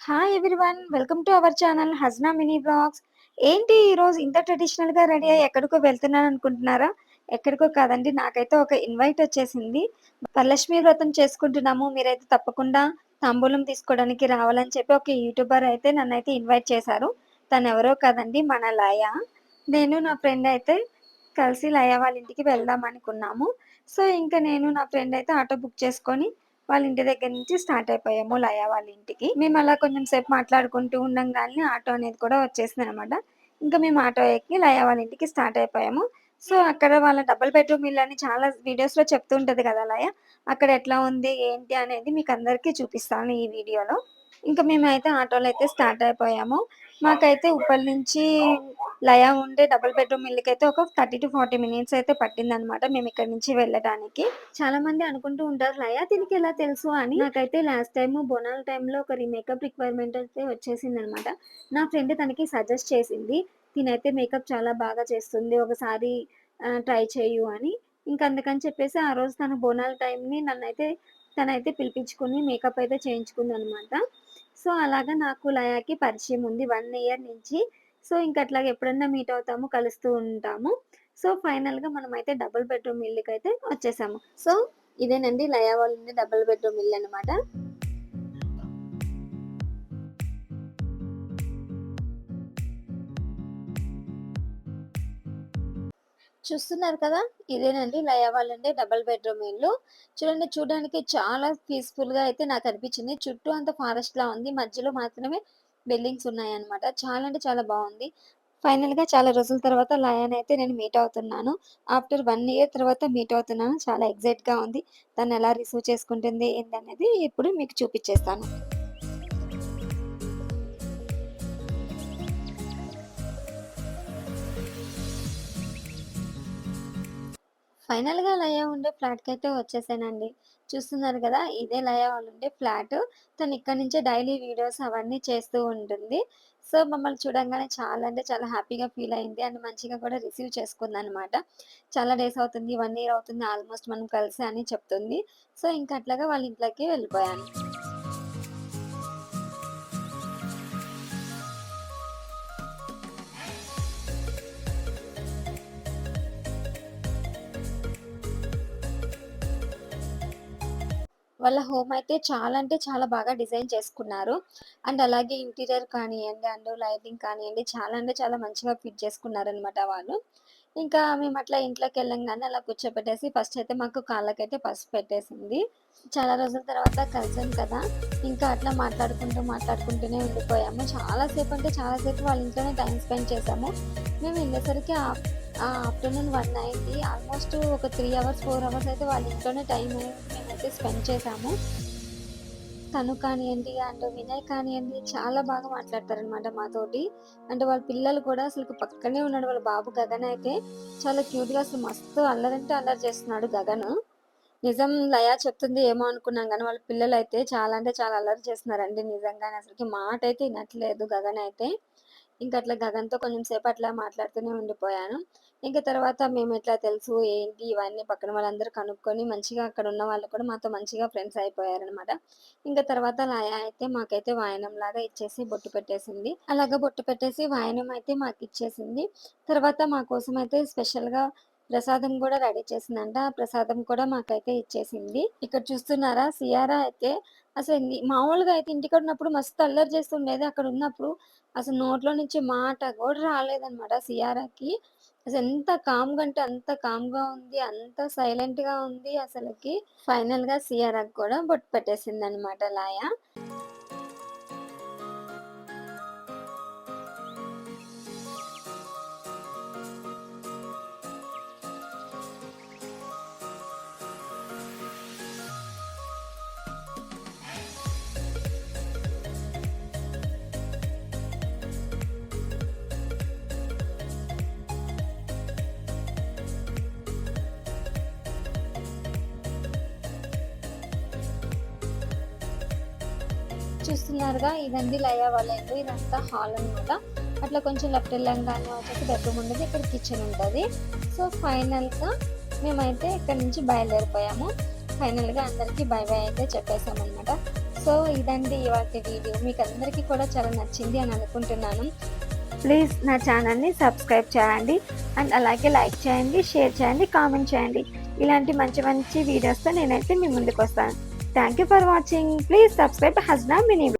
Hi everyone welcome to our channel Hazna mini blogs ఏంటి ఈరోజు ఇంత ట్రెడిషనల్గా రెడీ అయ్యి ఎక్కడికో వెళ్తున్నాను అనుకుంటున్నారా? ఎక్కడికో కాదండి నాకైతే ఒక ఇన్వైట్ వచ్చేసింది. వరలక్ష్మి వ్రతం చేసుకుంటున్నాము. మీరైతే తప్పకుండా తాంబూలం తీసుకోవడానికి రావాలని చెప్పి ఒక యూట్యూబర్ అయితే నన్ను అయితే ఇన్వైట్ చేశారు. తను ఎవరో కాదండి మన లయ. నేను నా ఫ్రెండ్ అయితే కలిసి లయ వాళ్ళ ఇంటికి వెళ్దాం అనుకున్నాము. సో ఇంకా నేను నా ఫ్రెండ్ అయితే ఆటో బుక్ చేసుకొని వాళ్ళ ఇంటి దగ్గర నుంచి స్టార్ట్ అయిపోయాము లయ వాళ్ళ ఇంటికి మేము అలా కొంచెం సేపు మాట్లాడుకుంటూ ఉండంగానే ఆటో అనేది కూడా వచ్చేసింది అనమాట ఇంకా మేము ఆటో ఎక్కి లయ వాళ్ళ ఇంటికి స్టార్ట్ అయిపోయాము. సో అక్కడ వాళ్ళ డబుల్ బెడ్రూమ్ ఇల్లు అని చాలా వీడియోస్లో చెప్తూ ఉంటుంది కదా లయ? అక్కడ ఎట్లా ఉంది ఏంటి అనేది మీకు అందరికీ చూపిస్తాను ఈ వీడియోలో. ఇంకా మేమైతే ఆటోలో అయితే స్టార్ట్ అయిపోయాము. మాకైతే ఉప్పల్ నుంచి లయ ఉండే డబుల్ బెడ్రూమ్ ఇల్లుకి అయితే ఒక థర్టీ టు ఫార్టీ మినిట్స్ అయితే పట్టింది అనమాట మేము ఇక్కడ నుంచి వెళ్ళడానికి. చాలా మంది అనుకుంటూ ఉంటారు లయ దీనికి ఎలా తెలుసు అని. నాకైతే లాస్ట్ టైం బొనాల టైంలో ఒక మేకప్ రిక్వైర్మెంట్ అయితే వచ్చేసింది అనమాట నా ఫ్రెండ్ తనకి సజెస్ట్ చేసింది తినైతే మేకప్ చాలా బాగా చేస్తుంది ఒకసారి ట్రై చేయు అని. ఇంకా అందుకని చెప్పేసి ఆ రోజు తన బోనాల టైంని నన్నైతే తనైతే పిలిపించుకుని మేకప్ అయితే చేయించుకుంది అనమాట సో అలాగా నాకు లయాకి పరిచయం ఉంది వన్ ఇయర్ నుంచి. సో ఇంక అట్లాగే ఎప్పుడన్నా మీట్ అవుతాము కలుస్తూ ఉంటాము. సో ఫైనల్గా మనం అయితే డబుల్ బెడ్రూమ్ ఇల్లుకి అయితే వచ్చేసాము. సో ఇదేనండి లయా వాళ్ళ డబుల్ బెడ్రూమ్ ఇల్లు అనమాట చూస్తున్నారు కదా? ఇదేనండి ఇలా వాళ్ళండి డబుల్ బెడ్రూమ్ ఇల్లు. చూడండి చూడడానికి చాలా పీస్ఫుల్గా అయితే నాకు అనిపించింది. చుట్టూ అంత ఫారెస్ట్ లా ఉంది. మధ్యలో మాత్రమే బిల్డింగ్స్ ఉన్నాయన్నమాట. చాలా అంటే చాలా బాగుంది. ఫైనల్గా చాలా రోజుల తర్వాత లయన్ అయితే నేను మీట్ అవుతున్నాను. ఆఫ్టర్ వన్ ఇయర్ తర్వాత మీట్ అవుతున్నాను. చాలా ఎగ్జైట్గా ఉంది. తను ఎలా రిసీవ్ చేసుకుంటుంది ఏంటనేది ఇప్పుడు మీకు చూపించేస్తాను. ఫైనల్గా లయ ఉండే ఫ్లాట్కి అయితే వచ్చేసానండి. చూస్తున్నారు కదా ఇదే లయ వాళ్ళు ఉండే ఫ్లాట్. తను ఇక్కడ నుంచే డైలీ వీడియోస్ అవన్నీ చేస్తూ ఉంటుంది. సో మమ్మల్ని చూడంగానే చాలా అంటే చాలా హ్యాపీగా ఫీల్ అయింది. అండ్ మంచిగా కూడా రిసీవ్ చేసుకుంది అనమాట చాలా డేస్ అవుతుంది వన్ ఇయర్ అవుతుంది ఆల్మోస్ట్ మనం కలిసి అని చెప్తుంది. సో ఇంకా అట్లాగా వాళ్ళ ఇంట్లోకి వెళ్ళిపోయాను. వాళ్ళ హోమ్ అయితే చాలా అంటే చాలా బాగా డిజైన్ చేసుకున్నారు. అండ్ అలాగే ఇంటీరియర్ కానివ్వండి అండ్ లైటింగ్ కానివ్వండి చాలా అంటే చాలా మంచిగా ఫిట్ చేసుకున్నారు అనమాట వాళ్ళు. ఇంకా మేము అట్లా ఇంట్లోకి వెళ్ళంగానే అలా కూర్చోపెట్టేసి ఫస్ట్ అయితే మాకు కాళ్ళకైతే పసుపు పెట్టేసింది. చాలా రోజుల తర్వాత కలిసాం కదా ఇంకా అట్లా మాట్లాడుకుంటూ మాట్లాడుకుంటూనే ఉండిపోయాము. చాలాసేపు అంటే చాలాసేపు వాళ్ళ ఇంట్లోనే టైం స్పెండ్ చేసాము మేము వెళ్ళేసరికి ఆఫ్టర్నూన్ వన్ అయింది. ఆల్మోస్ట్ ఒక త్రీ అవర్స్ ఫోర్ అవర్స్ అయితే వాళ్ళ ఇంట్లోనే టైం అయితే స్పెండ్ చేశాము. తను కానివ్వండి అండ్ వినయ్ కానివ్వండి చాలా బాగా మాట్లాడతారనమాట మాతోటి. అంటే వాళ్ళ పిల్లలు కూడా అసలు పక్కనే ఉన్నాడు వాళ్ళ బాబు గగన్ అయితే చాలా క్యూట్గా అసలు మస్తు అల్లరంటే అల్లరి చేస్తున్నాడు గగన్. నిజం లయా చెప్తుంది ఏమో అనుకున్నాం కానీ వాళ్ళ పిల్లలు అయితే చాలా అంటే చాలా అల్లరి చేస్తున్నారండి. నిజంగానే అసలుకి మాట అయితే వినట్లేదు గగన్ అయితే. ఇంకా అట్లా గగన్తో కొంచెం సేపు అట్లా మాట్లాడుతూనే ఉండిపోయాను. ఇంకా తర్వాత మేము ఎట్లా తెలుసు ఏంటి ఇవన్నీ పక్కన వాళ్ళందరూ కనుక్కొని మంచిగా అక్కడ ఉన్న వాళ్ళు కూడా మాతో మంచిగా ఫ్రెండ్స్ అయిపోయారనమాట. ఇంకా తర్వాత లయా అయితే మాకైతే వాయనం లాగా ఇచ్చేసి బొట్టు పెట్టేసింది. అలాగా బొట్టు పెట్టేసి వాయనం అయితే మాకు ఇచ్చేసింది. తర్వాత మా కోసం అయితే స్పెషల్గా ప్రసాదం కూడా రెడీ చేసిందంట. ఆ ప్రసాదం కూడా మాకైతే ఇచ్చేసింది. ఇక్కడ చూస్తున్నారా సియారా అయితే అసలు మామూలుగా అయితే ఇంటికి ఉన్నప్పుడు మస్తు అల్లరి చేస్తుండేది అక్కడ ఉన్నప్పుడు. అసలు నోట్లో నుంచి మాట కూడా రాలేదన్నమాట సియారాకి. అసలు ఎంత కామ్గా అంటే అంత కామ్గా ఉంది అంత సైలెంట్గా ఉంది అసలుకి. ఫైనల్గా సియారాకి కూడా బొట్టు పెట్టేసింది అనమాట లాయ. చూస్తున్నారుగా. ఇదండి లయ వాళ్ళ ఇల్లు. ఇదంతా హాల్ అనమాట అట్లా కొంచెం లెఫ్ట్ వెళ్ళంగానే వచ్చేసి బెడ్రూమ్ ఉండదు. ఇక్కడ కిచెన్ ఉంటుంది. సో ఫైనల్గా మేమైతే ఇక్కడ నుంచి బయలుదేరిపోయాము. ఫైనల్గా అందరికీ బై బై అయితే చెప్పేసామన్నమాట సో ఇదండి ఇవాళ వీడియో. మీకు అందరికీ కూడా చాలా నచ్చింది అని అనుకుంటున్నాను. ప్లీజ్ నా ఛానల్ని సబ్స్క్రైబ్ చేయండి. అండ్ అలాగే లైక్ చేయండి షేర్ చేయండి కామెంట్ చేయండి. ఇలాంటి మంచి మంచి వీడియోస్తో నేనైతే మీ ముందుకు వస్తాను. Thank you for watching. Please subscribe Hasna Mini.